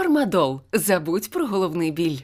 Фармадол. Забудь про головний біль.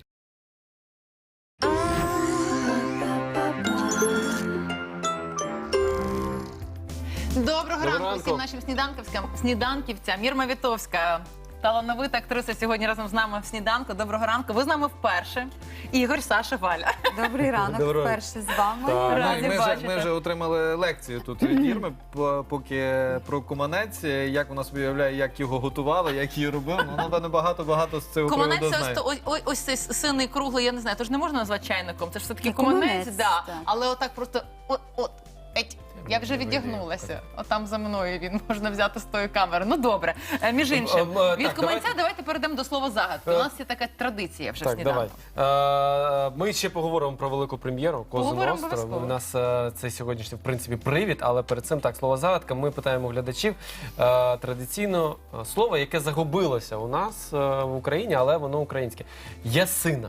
Доброго ранку ранку. всім нашим сніданківцям. сніданківцям. Мірма Вітовська, талановита актриса сьогодні разом з нами в сніданку. Доброго ранку. Ви з нами вперше. Ігор, Саша, Валя. Добрий ранок, Доброго. вперше з вами. Так, Раді ми, ми, вже, бачити. ми вже отримали лекцію тут від Ірми, по- поки про куманець, як вона собі уявляє, як його готували, як її робили. Ну, напевно, багато-багато з цього Команець приводу знає. ось, то- ось, ось, ось цей синний круглий, я не знаю, то ж не можна назвати чайником. Це ж все-таки Це команець, команець, да. так. але отак просто от, от. еть. Я вже віддягнулася. Отам за мною він можна взяти з тої камери. Ну добре. Е, Між іншим, Ем, е, від так, команця давайте- давайте перейдемо до слова загадки. У Е, нас є така традиція вже в Так, сніданку. давай. Е, ми ще поговоримо про велику прем'єру Козу Поговоримо обов'язково. У нас е, це сьогоднішній, в принципі, привід, але перед цим так, слово загадка. Ми питаємо глядачів е, традиційно е, слово, яке загубилося у нас е, в Україні, але воно українське. Ясина.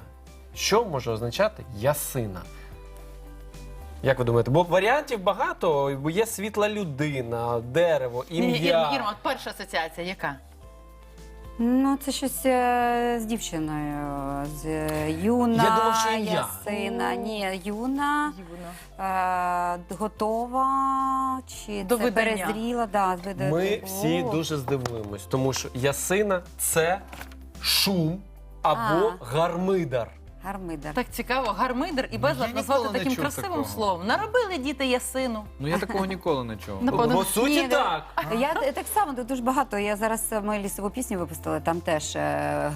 Що може означати ясина? Як ви думаєте? Бо варіантів багато, бо є світла людина, дерево, Ні, ні, ім'я. Ірма, от перша асоціація яка? Ну, це щось е, з дівчиною, з е, юна, Я думав, що ім'я. ясина. Ні, юна, е, готова, чи До це видання. перезріла, да, з вида- Ми всі О, дуже здивуємось, тому що ясина це шум або гармидар. Гармидар. Так цікаво, гармидер і безлад назвати таким красивим такого. словом. Наробили діти ясину. Ну я такого ніколи не чув. Напевно, По суті, ні, так. Я так само тут дуже багато. Я зараз е, ми лісову пісню випустили. Там теж е,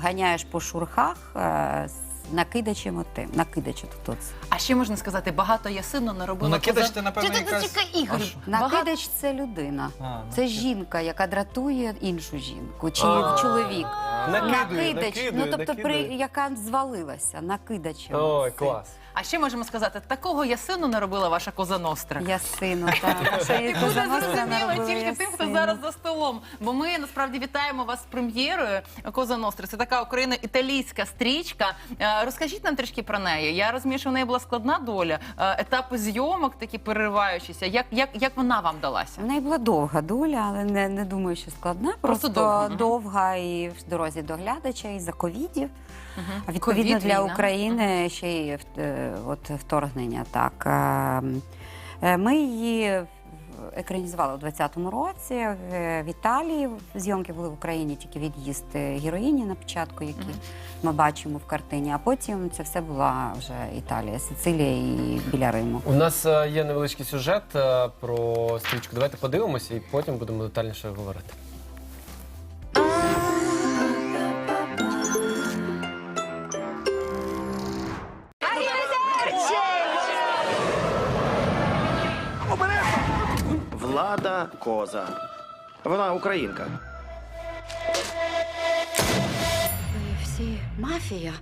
ганяєш по шурхах е, з накидачем. Отим. Накидач тут. А ще можна сказати, багато ясину наробила. Ну, накидач коза- ти, напевно, Чи ти якась- чекай, Ігор. А що? Багато- Накидач це людина. А, ну, Це жінка, яка дратує іншу жінку, чи А. чоловік. Накидує, Накидач, накидує, ну тобто, при накидує. яка звалилася, накидачем. Ой, клас. А ще можемо сказати, такого ясину наробила ваша коза Ностра. Ясину, так. І Коза буде зрозуміло наробила тільки тим, хто Ясину. зараз за столом. Бо ми насправді вітаємо вас з прем'єрою Коза Ностра. Це така україно-італійська стрічка. Е, Розкажіть нам трішки про неї. Я розумію, що в неї була складна доля, е, етапи зйомок такі перериваючіся. Як, як, як вона вам далася? В неї була довга доля, але не, не думаю, що складна. Просто, довга, мгм. і в дорозі до глядача, і за ковідів. А відповідно Ковід, для війна. України ще й е, от вторгнення. Так Е, е, ми її екранізували у 20-му році в в Італії. Зйомки були в Україні тільки від'їзд е, героїні на початку, які ми бачимо в картині. А потім це все була вже Італія, Сицилія і біля Риму. У нас е, є невеличкий сюжет е, про стрічку. Давайте подивимося і потім будемо детальніше говорити. Коза. Вона українка. Ви Всі мафія.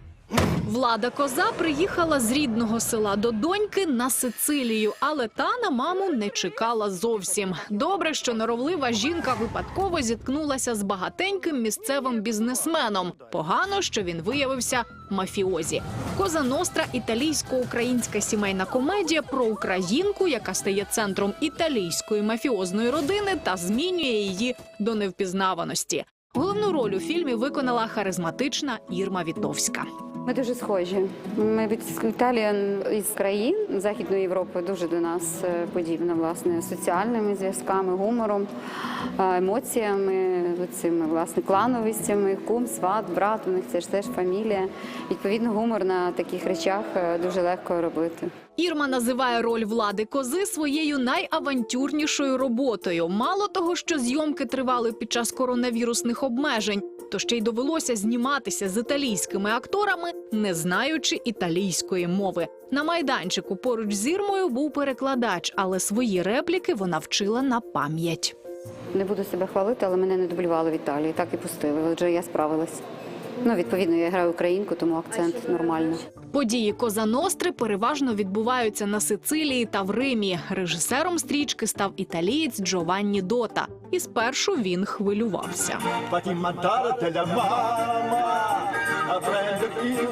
Влада Коза приїхала з рідного села до доньки на Сицилію, але та на маму не чекала зовсім. Добре, що норовлива жінка випадково зіткнулася з багатеньким місцевим бізнесменом. Погано, що він виявився мафіозі. Коза Ностра італійсько-українська сімейна комедія про українку, яка стає центром італійської мафіозної родини та змінює її до невпізнаваності. Головну роль у фільмі виконала харизматична Ірма Вітовська. Ми дуже схожі. Ми від Італія із країн Західної Європи дуже до нас е, подібна, власне, соціальними зв'язками, гумором, е, емоціями, цими власне клановістями, кум, сват, брат. У них це ж теж фамілія. Відповідно, гумор на таких речах е, дуже легко робити. Ірма називає роль влади кози своєю найавантюрнішою роботою. Мало того, що зйомки тривали під час коронавірусних обмежень, то ще й довелося зніматися з італійськими акторами, не знаючи італійської мови. На майданчику поруч з Ірмою був перекладач, але свої репліки вона вчила на пам'ять. Не буду себе хвалити, але мене не дублювали в Італії. Так і пустили. Отже, я справилась. Ну, відповідно, я граю українку, тому акцент нормальний. Події Коза Ностри переважно відбуваються на Сицилії та в Римі. Режисером стрічки став італієць Джованні Дота. І спершу він хвилювався. Mandare della il.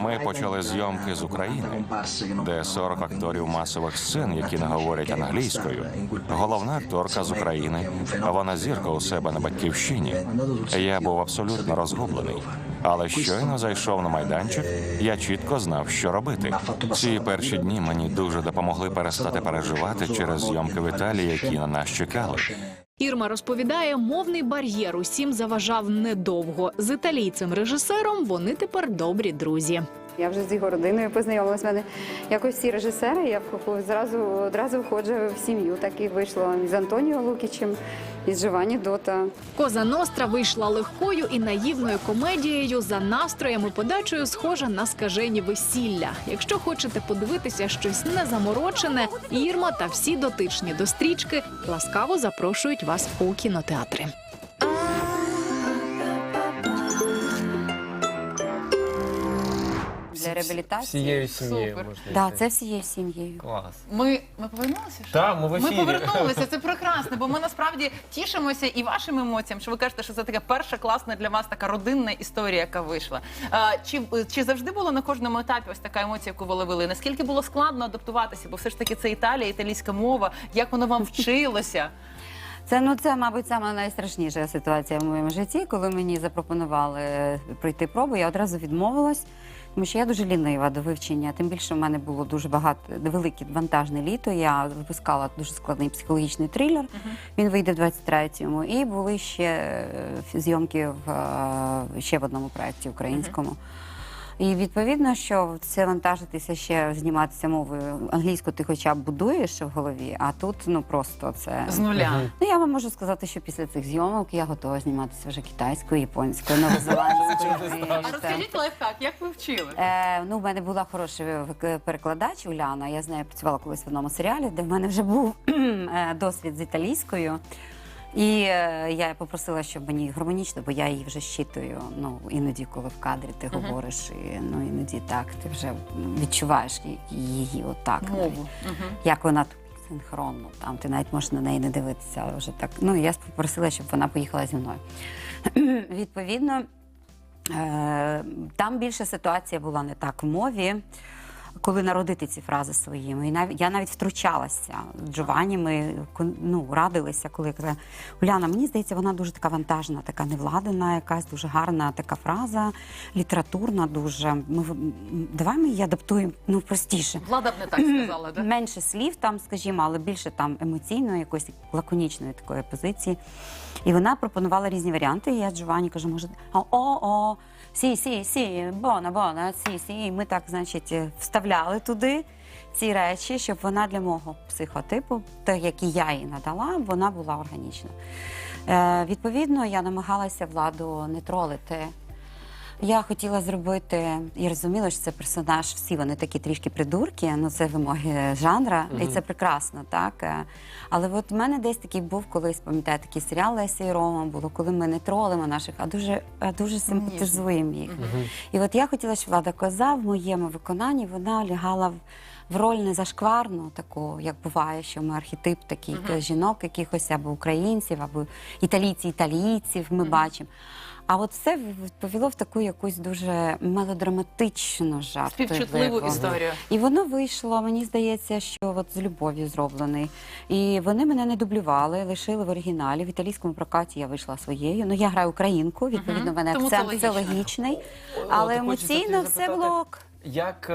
Ми почали зйомки з України, де 40 акторів масових сцен, які не говорять англійською. Головна акторка з України. Вона зірка у себе на батьківщині. Я був абсолютно розгублений. Але щойно зайшов на майданчик, я чітко знав, що робити. Ці перші дні мені дуже допомогли перестати переживати через зйомки в Італії, які на нас чекали. Ірма розповідає, мовний бар'єр усім заважав недовго. З італійцем режисером вони тепер добрі друзі. Я вже з його родиною познайомилася. Мене якось всі режисери, я зразу одразу входжу в сім'ю. Так і вийшло з Антоніо Лукічем, і з Джованні Дота. Коза Ностра вийшла легкою і наївною комедією за настроєм і подачею, схожа на скажені весілля. Якщо хочете подивитися щось незаморочене, Ірма та всі дотичні до стрічки ласкаво запрошують вас у кінотеатри. Для реабілітації. Всією сім'єю Супер. можна. Йти. це всією сім'єю. клас. Ми, ми повернулися? ще? Так, ми в ефірі. Ми повернулися, це прекрасно, бо ми насправді тішимося і вашим емоціям, що ви кажете, що це така перша класна для вас така родинна історія, яка вийшла. А, чи, чи завжди було на кожному етапі ось така емоція, яку ви ловили? Наскільки було складно адаптуватися? Бо все ж таки це Італія, італійська мова. Як воно вам вчилося? Це ну це, мабуть, саме найстрашніша ситуація в моєму житті, коли мені запропонували пройти пробу. Я одразу відмовилась, тому що я дуже лінива до вивчення. Тим більше в мене було дуже багато велике вантажне літо. Я випускала дуже складний психологічний трилер. Він вийде в 23-му. І були ще е, зйомки в е, ще в одному проєкті українському. І відповідно, що це вантажитися ще зніматися мовою англійську, ти хоча б будуєш в голові, а тут ну просто це З нуля. Ну, я вам можу сказати, що після цих зйомок я готова зніматися вже китайською, японською, новозеландською. А розкажіть лайфхак, як ви вчили? Е, ну, в мене була хороший вик- перекладач Уляна. Я з нею працювала колись в одному серіалі, де в мене вже був е, досвід з італійською. І е, я попросила, щоб мені гармонічно, бо я її вже щитую. Ну іноді, коли в кадрі ти говориш, і ну іноді так, ти вже відчуваєш її- її отак. навіть. Мову. Мгм. Як вона тут синхронно, там ти навіть можеш на неї не дивитися, але вже так. Ну і я попросила, щоб вона поїхала зі мною. Відповідно, е, там більше ситуація була не так в мові. Коли народити ці фрази своїми, і навіть я навіть втручалася з Джованні. Ми ну, радилися, коли я казала, Уляна, мені здається, вона дуже така вантажна, така невладена, якась дуже гарна така фраза, літературна, дуже. Ми давай ми її адаптуємо ну простіше Влада б не так сказала, да? менше слів там, скажімо, але більше там емоційної, якоїсь лаконічної такої позиції. І вона пропонувала різні варіанти. І я Джованні кажу, може, о, о, о, сі, сі, сі, бона, бона, сі, сі. І ми так, значить, е, вставляли туди ці речі, щоб вона для мого психотипу, так як і я їй надала, вона була органічна. Е, відповідно, я намагалася владу не тролити. Я хотіла зробити і розуміла, що це персонаж, всі вони такі трішки придурки, ну це вимоги жанра, і це прекрасно, так. Але от в мене десь такий був колись, пам'ятаю, такий серіал Лесі і Рома було, коли ми не тролимо наших, а дуже, а дуже симпатизуємо їх. І от я хотіла, щоб влада коза в моєму виконанні вона лягала в. В роль не зашкварну, таку, як буває, що ми архетип такий жінок, якихось або українців, або італійці, італійців ми бачимо. А от все відповіло в таку якусь дуже мелодраматичну жартівливу. Співчутливу історію. І воно вийшло, мені здається, що от з любов'ю зроблений. І вони мене не дублювали, лишили в оригіналі. В італійському прокаті я вийшла своєю. Ну, я граю українку, відповідно, мене це акцент це логічний. Але емоційно все було. Як е,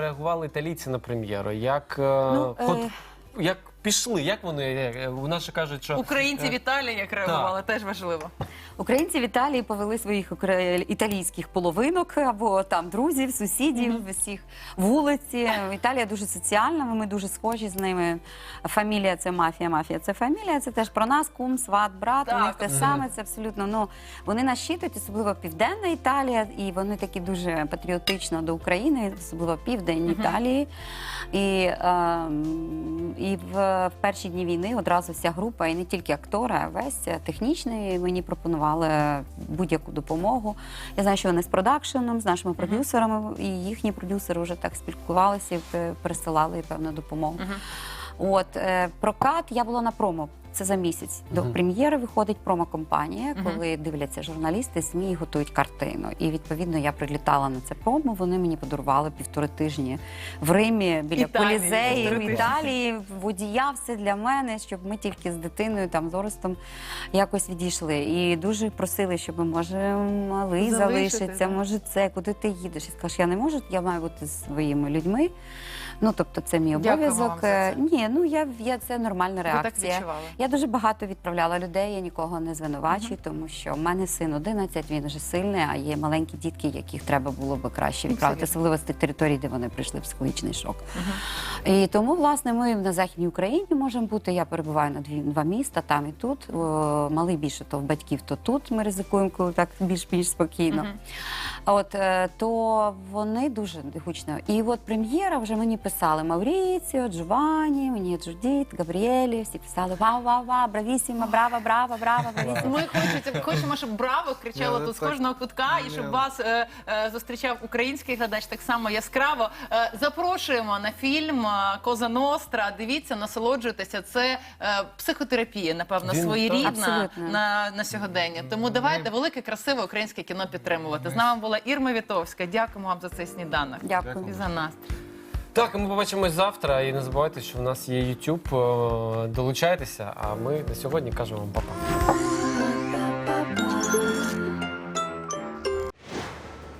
реагували італійці на прем'єру? Як, е, Ну, е, як пішли? Як вони? е, У нас же кажуть, що Українці в е, Італії як реагували, теж важливо. Українці в Італії повели своїх укра- італійських половинок або там друзів, сусідів, всіх вулиці. Італія дуже соціальна, ми дуже схожі з ними. Фамілія це мафія, мафія це фамілія. Це теж про нас, кум, сват, брат. Так. У них те саме. Це абсолютно ну вони нас щитують, особливо південна Італія, і вони такі дуже патріотично до України, особливо південь Італії. І, ем, і в, в перші дні війни одразу вся група, і не тільки актори, а весь е, технічний мені пропонували будь-яку допомогу. Я знаю, що вони з продакшеном, з нашими продюсерами, і їхні продюсери вже так спілкувалися і пе- пересилали певну допомогу. От е, прокат я була на промо це за місяць. До прем'єри виходить промокомпанія, коли дивляться журналісти, ЗМІ і готують картину. І відповідно я прилітала на це промо. Вони мені подарували півтори тижні в Римі біля Італії, колізеї в. Італії, водія, все для мене, щоб ми тільки з дитиною там з Орестом якось відійшли. І дуже просили, щоб може малий залишиться, може це, куди ти їдеш? Я сказала, я не можу, я маю бути з своїми людьми. Ну тобто, це мій обов'язок. Ні, ну я, я це нормальна Ви так реакція. відчували? Я дуже багато відправляла людей, я нікого не звинувачую, тому що в мене син 11, він вже сильний, а є маленькі дітки, яких треба було би краще відправити, особливо з тих територій, де вони прийшли психологічний шок. І тому, власне, ми на Західній Україні можемо бути. Я перебуваю на дві два міста, там і тут. О, малий більше то в батьків, то тут. Ми ризикуємо, коли так більш-більш спокійно. Мгм. А От е, то вони дуже гучно. І от прем'єра вже мені писали Мауріціо, Джованні, мені Джудіт, Габріелі. Всі писали вау, вау, вау, бравісіма, браво, браво, браво, бравісіма. Ми хочемо, хочемо, щоб браво кричало тут з кожного кутка, і щоб вас е, е, зустрічав український глядач так само яскраво. Е, запрошуємо на фільм е, Коза Ностра. Дивіться, насолоджуйтеся. Це е, психотерапія, напевно, Він- своєрідна Абсолютно. на, на сьогодення. Тому давайте велике, красиве українське кіно підтримувати. З нами була Ірма Вітовська. Дякуємо вам за цей сніданок. Дякую. І за настрій. Так, ми побачимось завтра. І не забувайте, що в нас є YouTube. е, Долучайтеся. А ми на сьогодні кажемо вам па-па.